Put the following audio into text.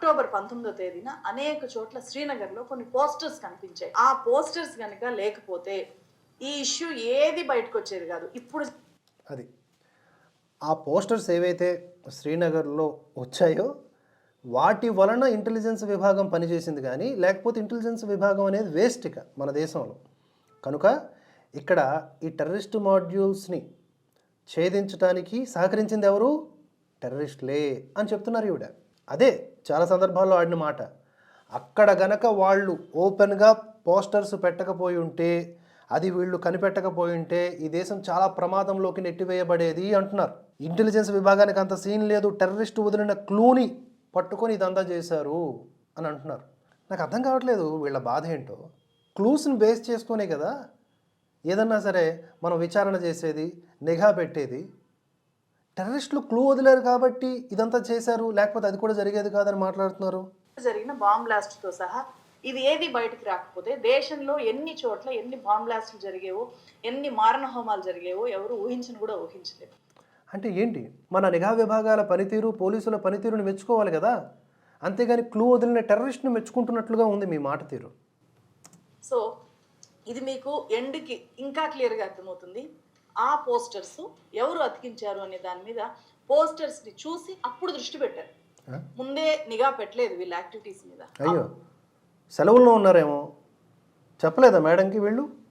October పంతొమ్మిదో తేదీన అనేక చోట్ల శ్రీనగర్లో కొన్ని పోస్టర్స్ కనిపించాయి. ఆ పోస్టర్స్ కనుక లేకపోతే ఈ ఇష్యూ ఏది బయటకు వచ్చేది కాదు. ఇప్పుడు అది. ఆ పోస్టర్స్ ఏవైతే శ్రీనగర్లో వచ్చాయో వాటి వలన ఇంటెలిజెన్స్ విభాగం పనిచేసింది కానీ లేకపోతే ఇంటెలిజెన్స్ విభాగం అనేది వేస్ట్ ఇక మన దేశంలో. కనుక ఇక్కడ ఈ టెర్రరిస్ట్ మాడ్యూల్స్ని ఛేదించడానికి సహకరించింది ఎవరు? టెర్రరిస్ట్లే అని చెప్తున్నారు ఈవిడ. అదే చాలా సందర్భాల్లో ఆడిన మాట. అక్కడ గనక వాళ్ళు ఓపెన్గా పోస్టర్స్ పెట్టకపోయి ఉంటే అది వీళ్ళు కనిపెట్టకపోయి ఉంటే ఈ దేశం చాలా ప్రమాదంలోకి నెట్టివేయబడేది అంటున్నారు. ఇంటెలిజెన్స్ విభాగానికి అంత సీన్ లేదు. టెర్రరిస్ట్ వదిలిన క్లూని పట్టుకొని ఇదంతా చేశారు అని అంటున్నారు. నాకు అర్థం కావట్లేదు వీళ్ళ బాధ ఏంటో. క్లూస్ని బేస్ చేసుకునే కదా. ఏదన్నా సరే మనం విచారణ చేసేది నిఘా పెట్టేది టెర్రరిస్టులు క్లూ వదిలేరు కాబట్టి ఇదంతా చేశారు లేకపోతే అది కూడా జరిగేది కాదని మాట్లాడుతున్నారు. జరిగిన బాంబ్ బ్లాస్ట్తో సహా ఇది ఏది బయటకు రాకపోతే దేశంలో ఎన్ని చోట్ల ఎన్ని బాంబ్ బ్లాస్టులు జరిగేవో ఎన్ని మారణ హోమాలు జరిగేవో ఎవరు ఊహించని కూడా ఊహించలేదు. అంటే ఏంటి? మన నిఘా విభాగాల పనితీరు పోలీసుల పనితీరుని మెచ్చుకోవాలి కదా? అంతేగాని క్లూ వదిలిన టెర్రరిస్ట్ని మెచ్చుకుంటున్నట్లుగా ఉంది మీ మాట తీరు. సో ఇది మీకు ఎండ్కి ఇంకా క్లియర్గా అర్థమవుతుంది. ఆ పోస్టర్స్ ఎవరు అతికించారు అనే దాని మీద పోస్టర్స్ని చూసి అప్పుడు దృష్టి పెట్టారు? ముందే నిఘా పెట్టలేదు వీళ్ళ యాక్టివిటీస్ మీద. అయ్యో. సెలవుల్లో ఉన్నారేమో. చెప్పలేదా మేడంకి వీళ్ళు?